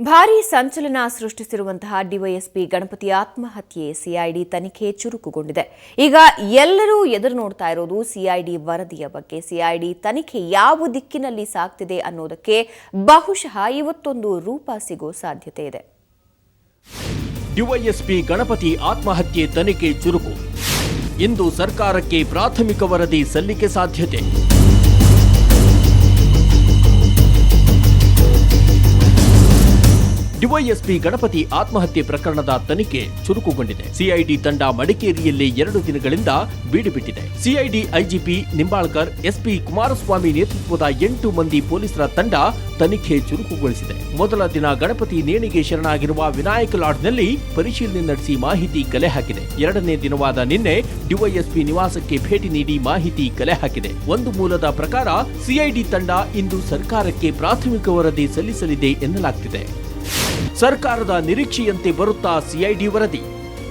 ಭಾರೀ ಸಂಚಲನ ಸೃಷ್ಟಿಸಿರುವಂತಹ ಡಿವೈಎಸ್ಪಿ ಗಣಪತಿ ಆತ್ಮಹತ್ಯೆ ಸಿಐಡಿ ತನಿಖೆ ಚುರುಕುಗೊಂಡಿದೆ. ಈಗ ಎಲ್ಲರೂ ಎದುರು ನೋಡ್ತಾ ಇರೋದು ಸಿಐಡಿ ವರದಿಯ ಬಗ್ಗೆ. ಸಿಐಡಿ ತನಿಖೆ ಯಾವ ದಿಕ್ಕಿನಲ್ಲಿ ಸಾಗ್ತಿದೆ ಅನ್ನೋದಕ್ಕೆ ಬಹುಶಃ ಇವತ್ತೊಂದು ರೂಪ ಸಿಗೋ ಸಾಧ್ಯತೆ ಇದೆ. ಡಿವೈಎಸ್ಪಿ ಗಣಪತಿ ಆತ್ಮಹತ್ಯೆ ತನಿಖೆ ಚುರುಕು. ಇಂದು ಸರ್ಕಾರಕ್ಕೆ ಪ್ರಾಥಮಿಕ ವರದಿ ಸಲ್ಲಿಕೆ ಸಾಧ್ಯತೆ. ಡಿವೈಎಸ್ಪಿ ಗಣಪತಿ ಆತ್ಮಹತ್ಯೆ ಪ್ರಕರಣದ ತನಿಖೆ ಚುರುಕುಗೊಂಡಿದೆ. ಸಿಐಡಿ ತಂಡ ಮಡಿಕೇರಿಯಲ್ಲಿ ಎರಡು ದಿನಗಳಿಂದ ಬೀಡುಬಿಟ್ಟಿದೆ CID IGP Nimbalkar, SP Kumaraswamy ನೇತೃತ್ವದ ಎಂಟು ಮಂದಿ ಪೊಲೀಸರ ತಂಡ ತನಿಖೆ ಚುರುಕುಗೊಳಿಸಿದೆ. ಮೊದಲ ದಿನ ಗಣಪತಿ ನೇಣಿಗೆ ಶರಣಾಗಿರುವ ವಿನಾಯಕ ಲಾಡ್ನಲ್ಲಿ ಪರಿಶೀಲನೆ ನಡೆಸಿ ಮಾಹಿತಿ ಕಲೆ ಹಾಕಿದೆ. ಎರಡನೇ ದಿನವಾದ ನಿನ್ನೆ ಡಿವೈಎಸ್ಪಿ ನಿವಾಸಕ್ಕೆ ಭೇಟಿ ನೀಡಿ ಮಾಹಿತಿ ಕಲೆ ಹಾಕಿದೆ. ಒಂದು ಮೂಲದ ಪ್ರಕಾರ ಸಿಐಡಿ ತಂಡ ಇಂದು ಸರ್ಕಾರಕ್ಕೆ ಪ್ರಾಥಮಿಕ ವರದಿ ಸಲ್ಲಿಸಲಿದೆ ಎನ್ನಲಾಗ್ತಿದೆ. ಸರ್ಕಾರದ ನಿರೀಕ್ಷೆಯಂತೆ ಬರುತ್ತಾ ಸಿಐಡಿ ವರದಿ.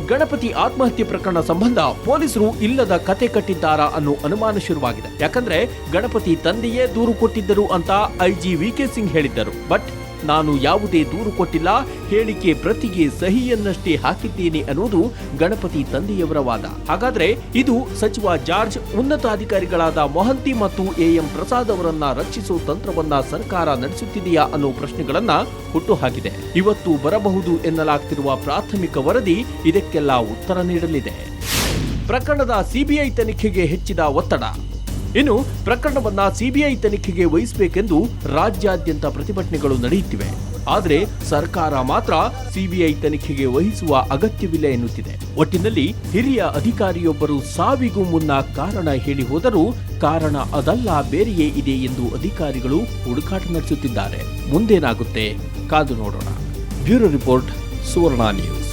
ಗಣಪತಿ ಆತ್ಮಹತ್ಯೆ ಪ್ರಕರಣ ಸಂಬಂಧ ಪೊಲೀಸರು ಇಲ್ಲದ ಕತೆ ಕಟ್ಟಿದ್ದಾರಾ ಅನ್ನೋ ಅನುಮಾನ ಶುರುವಾಗಿದೆ. ಯಾಕಂದ್ರೆ ಗಣಪತಿ ತಂದೆಯೇ ದೂರು ಕೊಟ್ಟಿದ್ದರು ಅಂತ ಐಜಿ ವಿಕೆ ಸಿಂಗ್ ಹೇಳಿದ್ದರು. ಬಟ್ ನಾನು ಯಾವುದೇ ದೂರು ಕೊಟ್ಟಿಲ್ಲ, ಹೇಳಿಕೆ ಪ್ರತಿಗೆ ಸಹಿಯನ್ನಷ್ಟೇ ಹಾಕಿದ್ದೇನೆ ಅನ್ನೋದು ಗಣಪತಿ ತಂದೆಯವರ ವಾದ ಹಾಗಾದ್ರೆ ಇದು ಸಚಿವ ಜಾರ್ಜ್ ಉನ್ನತಾಧಿಕಾರಿಗಳಾದ ಮೊಹಂತಿ ಮತ್ತು ಎಎಂ ಪ್ರಸಾದ್ ಅವರನ್ನ ರಕ್ಷಿಸೋ ತಂತ್ರವನ್ನ ಸರ್ಕಾರ ನಡೆಸುತ್ತಿದೆಯಾ ಅನ್ನೋ ಪ್ರಶ್ನೆಗಳನ್ನ ಹುಟ್ಟುಹಾಕಿದೆ. ಇವತ್ತು ಬರಬಹುದು ಎನ್ನಲಾಗ್ತಿರುವ ಪ್ರಾಥಮಿಕ ವರದಿ ಇದಕ್ಕೆಲ್ಲ ಉತ್ತರ ನೀಡಲಿದೆ. ಪ್ರಕರಣದ ಸಿಬಿಐ ತನಿಖೆಗೆ ಹೆಚ್ಚಿದ ಒತ್ತಡ. ಇನ್ನು ಪ್ರಕರಣವನ್ನ ಸಿಬಿಐ ತನಿಖೆಗೆ ವಹಿಸಬೇಕೆಂದು ರಾಜ್ಯಾದ್ಯಂತ ಪ್ರತಿಭಟನೆಗಳು ನಡೆಯುತ್ತಿವೆ. ಆದರೆ ಸರ್ಕಾರ ಮಾತ್ರ ಸಿಬಿಐ ತನಿಖೆಗೆ ವಹಿಸುವ ಅಗತ್ಯವಿಲ್ಲ ಎನ್ನುತ್ತಿದೆ. ಒಟ್ಟಿನಲ್ಲಿ ಹಿರಿಯ ಅಧಿಕಾರಿಯೊಬ್ಬರು ಸಾವಿಗೂ ಮುನ್ನ ಕಾರಣ ಹೇಳಿ ಹೋದರೂ ಕಾರಣ ಅದಲ್ಲ, ಬೇರೆಯೇ ಇದೆ ಎಂದು ಅಧಿಕಾರಿಗಳು ಹುಡುಕಾಟ ನಡೆಸುತ್ತಿದ್ದಾರೆ. ಮುಂದೇನಾಗುತ್ತೆ? ಕಾದು ನೋಡೋಣ. Bureau report, Suvarna news.